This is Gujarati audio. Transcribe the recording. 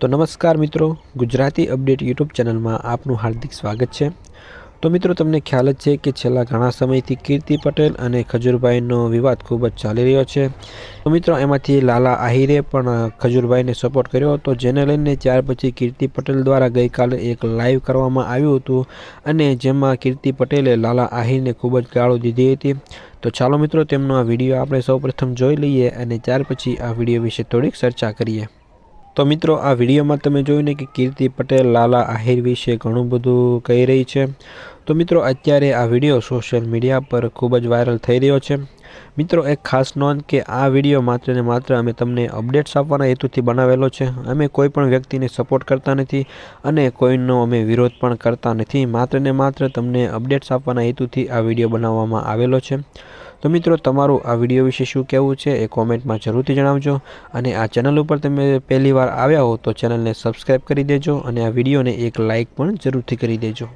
તો નમસ્કાર મિત્રો, ગુજરાતી અપડેટ યુટ્યુબ ચેનલમાં આપનું હાર્દિક સ્વાગત છે. તો મિત્રો, તમને ખ્યાલ જ છે કે છેલ્લા ઘણા સમયથી કીર્તિ પટેલ અને ખજૂરભાઈનો વિવાદ ખૂબ જ ચાલી રહ્યો છે. તો મિત્રો, એમાંથી લાલા આહિરે પણ ખજૂરભાઈને સપોર્ટ કર્યો હતો, જેને લઈને ત્યાર પછી કીર્તિ પટેલ દ્વારા ગઈકાલે એક લાઈવ કરવામાં આવ્યું હતું અને જેમાં કીર્તિ પટેલે લાલા આહિરને ખૂબ જ ગાળો દીધી હતી. તો ચાલો મિત્રો, તેમનો આ વીડિયો આપણે સૌપ્રથમ જોઈ લઈએ અને ત્યાર પછી આ વીડિયો વિશે થોડીક ચર્ચા કરીએ. તો મિત્રો, આ વિડીયોમાં તમે જોયું ને કે કીર્તિ પટેલ, લાલા આહિર વિશે ઘણું બધું કહી રહી છે. તો મિત્રો, અત્યારે આ વીડિયો સોશિયલ મીડિયા પર ખૂબ જ વાયરલ થઈ રહ્યો છે. મિત્રો, એક ખાસ નોંધ કે આ વીડિયો માત્ર ને માત્ર અમે તમને અપડેટ્સ આપવાના હેતુથી બનાવેલો છે. અમે કોઈ પણ વ્યક્તિને સપોર્ટ કરતા નથી અને કોઈનો અમે વિરોધ પણ કરતા નથી. માત્ર ને માત્ર તમને અપડેટ્સ આપવાના હેતુથી આ વીડિયો બનાવવામાં આવેલો છે. તો મિત્રો, તમારું આ વીડિયો વિશે શું કહેવું છે એ કોમેન્ટમાં જરૂરથી જણાવજો અને આ ચેનલ ઉપર તમે પહેલી વાર આવ્યા હો તો ચેનલને સબસ્ક્રાઈબ કરી દેજો અને આ વિડીયોને એક લાઇક પણ જરૂરથી કરી દેજો.